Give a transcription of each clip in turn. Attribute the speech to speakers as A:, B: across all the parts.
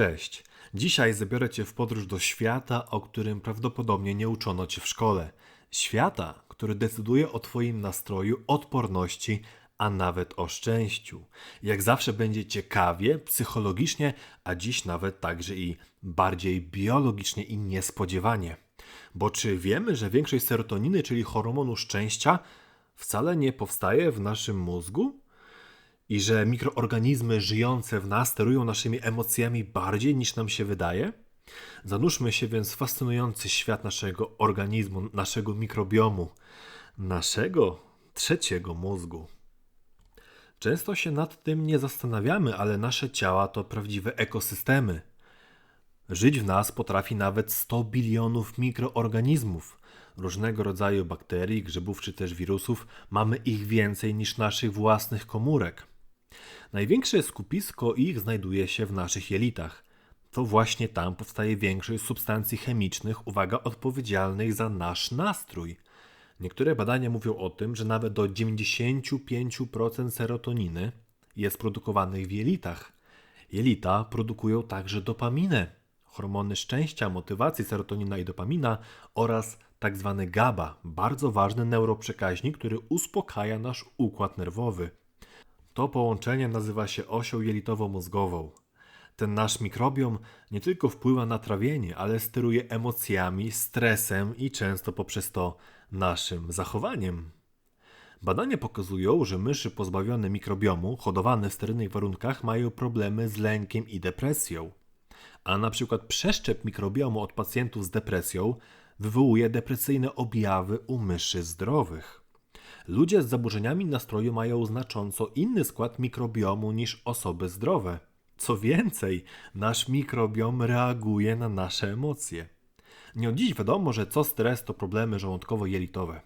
A: Cześć. Dzisiaj zabiorę Cię w podróż do świata, o którym prawdopodobnie nie uczono Cię w szkole. Świata, który decyduje o Twoim nastroju, odporności, a nawet o szczęściu. Jak zawsze będzie ciekawie, psychologicznie, a dziś nawet także i bardziej biologicznie i niespodziewanie. Bo czy wiemy, że większość serotoniny, czyli hormonu szczęścia, wcale nie powstaje w naszym mózgu? I że mikroorganizmy żyjące w nas sterują naszymi emocjami bardziej niż nam się wydaje? Zanurzmy się więc w fascynujący świat naszego organizmu, naszego mikrobiomu, naszego trzeciego mózgu. Często się nad tym nie zastanawiamy, ale nasze ciała to prawdziwe ekosystemy. Żyć w nas potrafi nawet 100 bilionów mikroorganizmów. Różnego rodzaju bakterii, grzybów czy też wirusów mamy ich więcej niż naszych własnych komórek. Największe skupisko ich znajduje się w naszych jelitach. To właśnie tam powstaje większość substancji chemicznych, uwaga, odpowiedzialnych za nasz nastrój. Niektóre badania mówią o tym, że nawet do 95% serotoniny jest produkowanych w jelitach. Jelita produkują także dopaminę, hormony szczęścia, motywacji, serotonina i dopamina oraz tak zwany GABA, bardzo ważny neuroprzekaźnik, który uspokaja nasz układ nerwowy. To połączenie nazywa się osią jelitowo-mózgową. Ten nasz mikrobiom nie tylko wpływa na trawienie, ale steruje emocjami, stresem i często poprzez to naszym zachowaniem. Badania pokazują, że myszy pozbawione mikrobiomu, hodowane w sterylnych warunkach, mają problemy z lękiem i depresją. A na przykład przeszczep mikrobiomu od pacjentów z depresją wywołuje depresyjne objawy u myszy zdrowych. Ludzie z zaburzeniami nastroju mają znacząco inny skład mikrobiomu niż osoby zdrowe. Co więcej, nasz mikrobiom reaguje na nasze emocje. Nie od dziś wiadomo, że co stres to problemy żołądkowo-jelitowe.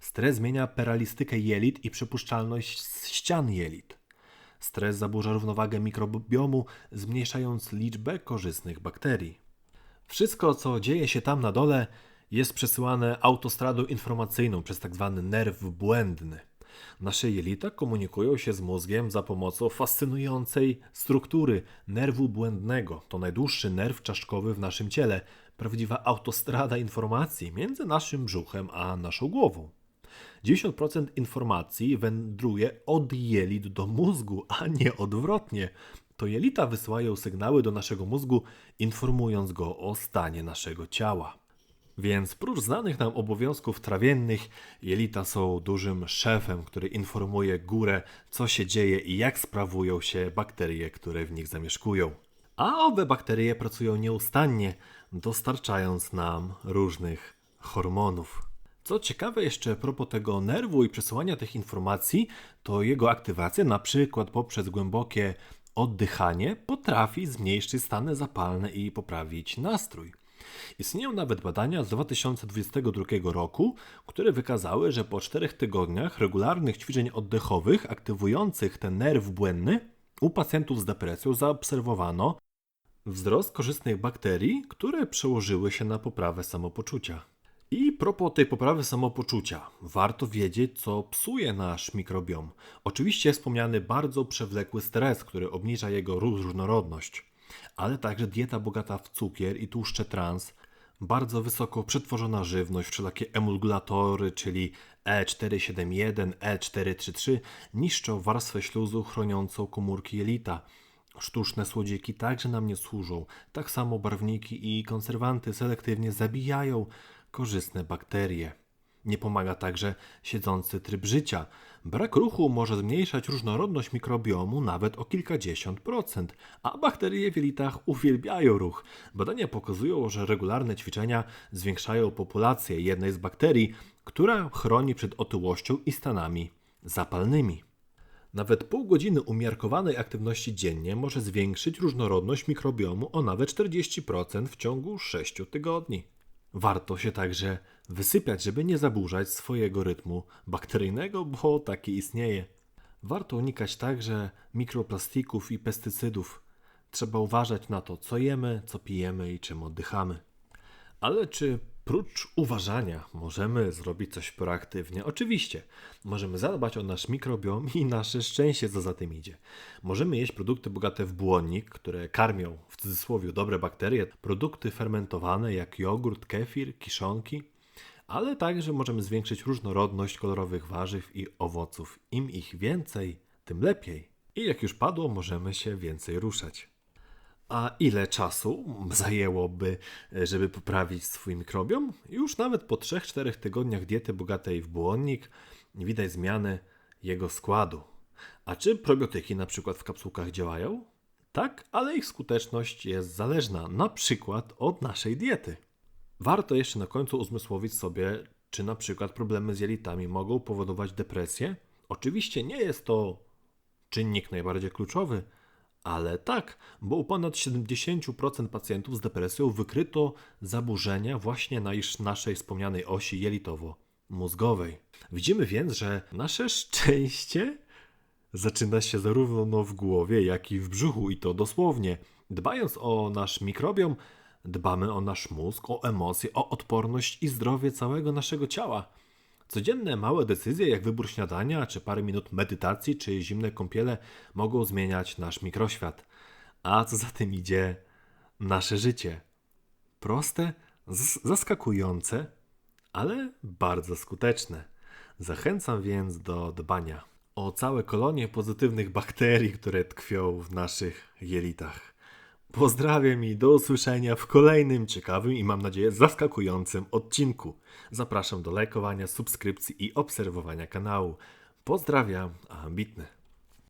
A: Stres zmienia peralistykę jelit i przypuszczalność ścian jelit. Stres zaburza równowagę mikrobiomu, zmniejszając liczbę korzystnych bakterii. Wszystko, co dzieje się tam na dole, jest przesyłane autostradą informacyjną przez tzw. Tak nerw błędny. Nasze jelita komunikują się z mózgiem za pomocą fascynującej struktury nerwu błędnego. To najdłuższy nerw czaszkowy w naszym ciele, prawdziwa autostrada informacji między naszym brzuchem a naszą głową. 90% informacji wędruje od jelit do mózgu, a nie odwrotnie. To jelita wysyłają sygnały do naszego mózgu, informując go o stanie naszego ciała. Więc prócz znanych nam obowiązków trawiennych, jelita są dużym szefem, który informuje górę, co się dzieje i jak sprawują się bakterie, które w nich zamieszkują. A owe bakterie pracują nieustannie, dostarczając nam różnych hormonów. Co ciekawe jeszcze a propos tego nerwu i przesyłania tych informacji, to jego aktywacja, na przykład poprzez głębokie oddychanie, potrafi zmniejszyć stany zapalne i poprawić nastrój. Istnieją nawet badania z 2022 roku, które wykazały, że po 4 tygodniach regularnych ćwiczeń oddechowych aktywujących ten nerw błędny u pacjentów z depresją zaobserwowano wzrost korzystnych bakterii, które przełożyły się na poprawę samopoczucia. I propos tej poprawy samopoczucia, warto wiedzieć, co psuje nasz mikrobiom. Oczywiście wspomniany bardzo przewlekły stres, który obniża jego różnorodność ale także dieta bogata w cukier i tłuszcze trans, bardzo wysoko przetworzona żywność, wszelakie emulgulatory, czyli E471, E433 niszczą warstwę śluzu chroniącą komórki jelita. Sztuczne słodziki także nam nie służą. Tak samo barwniki i konserwanty selektywnie zabijają korzystne bakterie. Nie pomaga także siedzący tryb życia. Brak ruchu może zmniejszać różnorodność mikrobiomu nawet o kilkadziesiąt procent, a bakterie w jelitach uwielbiają ruch. Badania pokazują, że regularne ćwiczenia zwiększają populację jednej z bakterii, która chroni przed otyłością i stanami zapalnymi. Nawet pół godziny umiarkowanej aktywności dziennie może zwiększyć różnorodność mikrobiomu o nawet 40% w ciągu 6 tygodni. Warto się także wysypiać, żeby nie zaburzać swojego rytmu bakteryjnego, bo taki istnieje. Warto unikać także mikroplastików i pestycydów. Trzeba uważać na to, co jemy, co pijemy i czym oddychamy. Ale czy Prócz uważania możemy zrobić coś proaktywnie. Oczywiście, możemy zadbać o nasz mikrobiom i nasze szczęście, co za tym idzie. Możemy jeść produkty bogate w błonnik, które karmią w cudzysłowie dobre bakterie, produkty fermentowane jak jogurt, kefir, kiszonki, ale także możemy zwiększyć różnorodność kolorowych warzyw i owoców. Im ich więcej, tym lepiej. I jak już padło, możemy się więcej ruszać. A ile czasu zajęłoby, e, żeby poprawić swój mikrobiom? Już nawet po 3-4 tygodniach diety bogatej w błonnik widać zmiany jego składu. A czy probiotyki na przykład w kapsułkach działają? Tak, ale ich skuteczność jest zależna na przykład od naszej diety. Warto jeszcze na końcu uzmysłowić sobie, czy na przykład problemy z jelitami mogą powodować depresję. Oczywiście nie jest to czynnik najbardziej kluczowy, ale tak, bo u ponad 70% pacjentów z depresją wykryto zaburzenia właśnie na naszej wspomnianej osi jelitowo-mózgowej. Widzimy więc, że nasze szczęście zaczyna się zarówno w głowie, jak i w brzuchu, i to dosłownie. Dbając o nasz mikrobiom, dbamy o nasz mózg, o emocje, o odporność i zdrowie całego naszego ciała. Codzienne małe decyzje, jak wybór śniadania, czy parę minut medytacji, czy zimne kąpiele, mogą zmieniać nasz mikroświat. A co za tym idzie, nasze życie. Proste, zaskakujące, ale bardzo skuteczne. Zachęcam więc do dbania o całe kolonie pozytywnych bakterii, które tkwią w naszych jelitach. Pozdrawiam i do usłyszenia w kolejnym ciekawym i mam nadzieję zaskakującym odcinku. Zapraszam do lajkowania, subskrypcji i obserwowania kanału. Pozdrawiam, ambitny.